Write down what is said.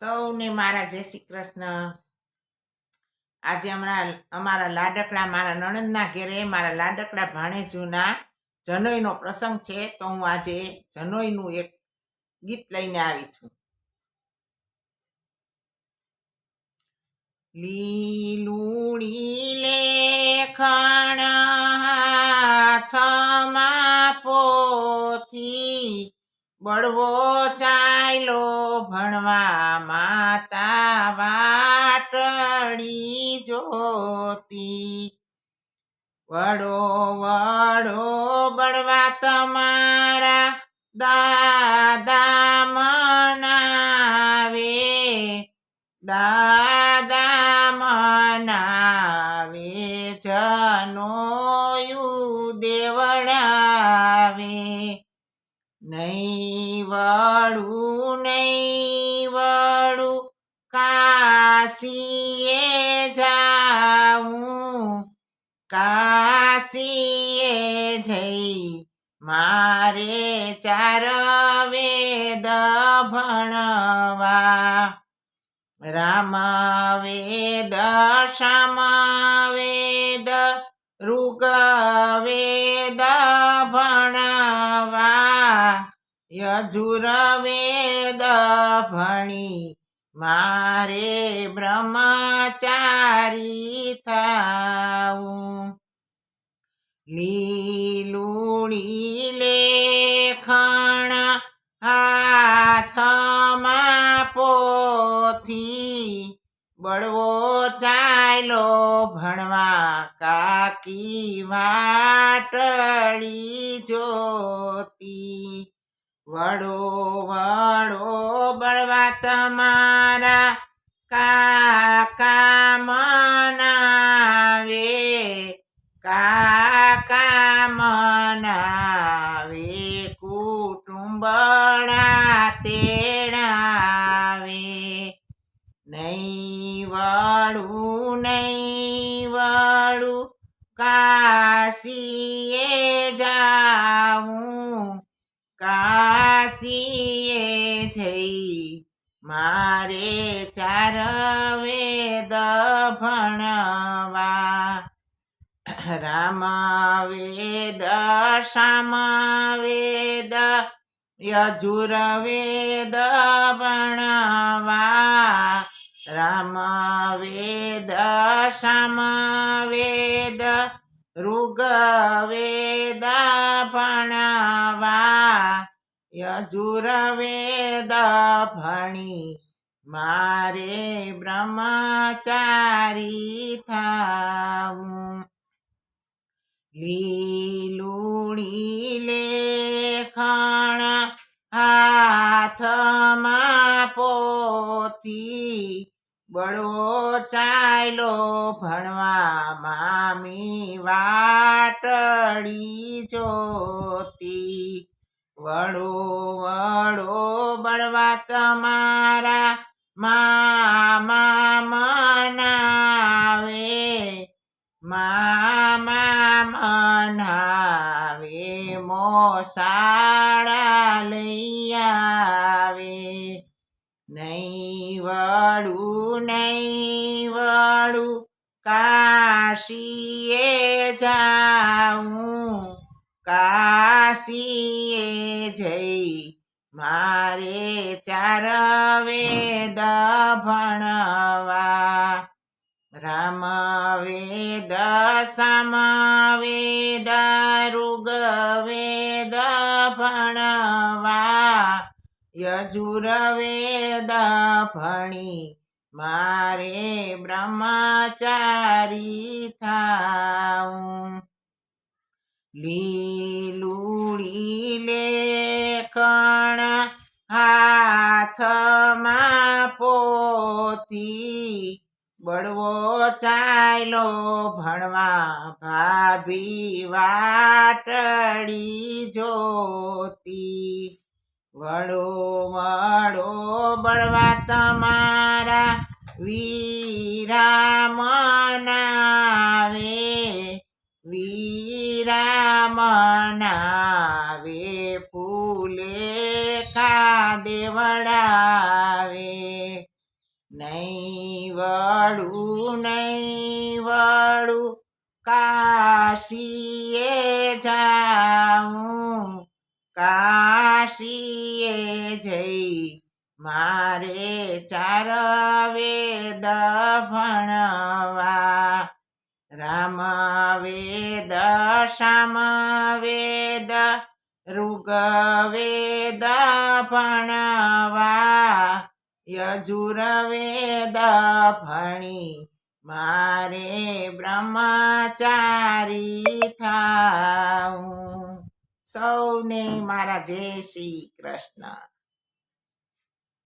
સૌને મારા જય શ્રી કૃષ્ણ. આજે અમારા અમારા લાડકડા, મારા નણંદના ઘેરે, મારા લાડકડા ભાણેજુના જનોઈનો પ્રસંગ છે, તો હું આજે જનોઈનું એક ગીત લઈને આવી છું. લીલુડી લેખણ હાથમાં પોથી બળવો ચાયલો ભણવા માતા વાટણી જોતી. વડો વડો બળવા તમારા દાદા મનાવે. દાદા મનાવે, જનોયું દેવડાવે. નહીં વળું નહીં વળું કાશીએ જાઉં. કાશીએ જઈ મારે ચાર વેદ ભણવા રામ વેદ શ્યામ વેદ ઋગ વેદ ભણવા. યજુર વેદ ભણી મારે બ્રહ્મચારી થાવું લીલુડી લેખણ હાથમાં પોથી બળવો ચાલો ભણવા કાકી વાટળી જોતી. વડો વડો, બળવા તમારા કાકા મનાવે કાકા મનાવે કુટુંબડા તેણાવે નહીં વાળું નહીં વાળું, કાશીએ જાઉં મારે ચાર વેદ ભણવા. રામ વેદ શ્યામ વેદ, યજુર વેદ ભણવા. રામ વેદ શ્યામ વેદ, ઋગ વેદ ભણવા. યજુર વેદ ભણી મારે બ્રહ્મચારી થાવું. લીલુણી લેખણ હાથમાં પોથી બળવો ચાયલો ભણવા મામી વાટડી જોતી. વડો વડો બળવા તમારા મામા મનાવે. મામા મનાવે, મોસાળા લઈ આવે. નહીં વળું નહીં વળું કાશીએ જાઉં. કાશીએ જઈ મારે ચાર વેદ ભણવા રામ વેદ સામ વેદ ઋગ વેદ ભણવા યજુર વેદ ભણી મારે બ્રહ્મચારી થાઉં. લીલુડી લેખણ હાથમાં પોતી, બળવો ચાયલો ભણવા ભાભી વાટડી જોતી. વડો વડો બળવા તમારા વીરા મનાવે વીરા મનાવે ફૂલે ખા દેવડાવે નહીં વળું નહીં વળું, કાશીએ જાઉં, કાશીએ જઈ મારે ચાર વેદ ભણવા રામ વેદ શ્યામ વેદ ઋગ્વેદ ભણવા યજુર્વેદ ભણી મારે બ્રહ્મચારી થાઉં સૌને મારા જય શ્રી કૃષ્ણ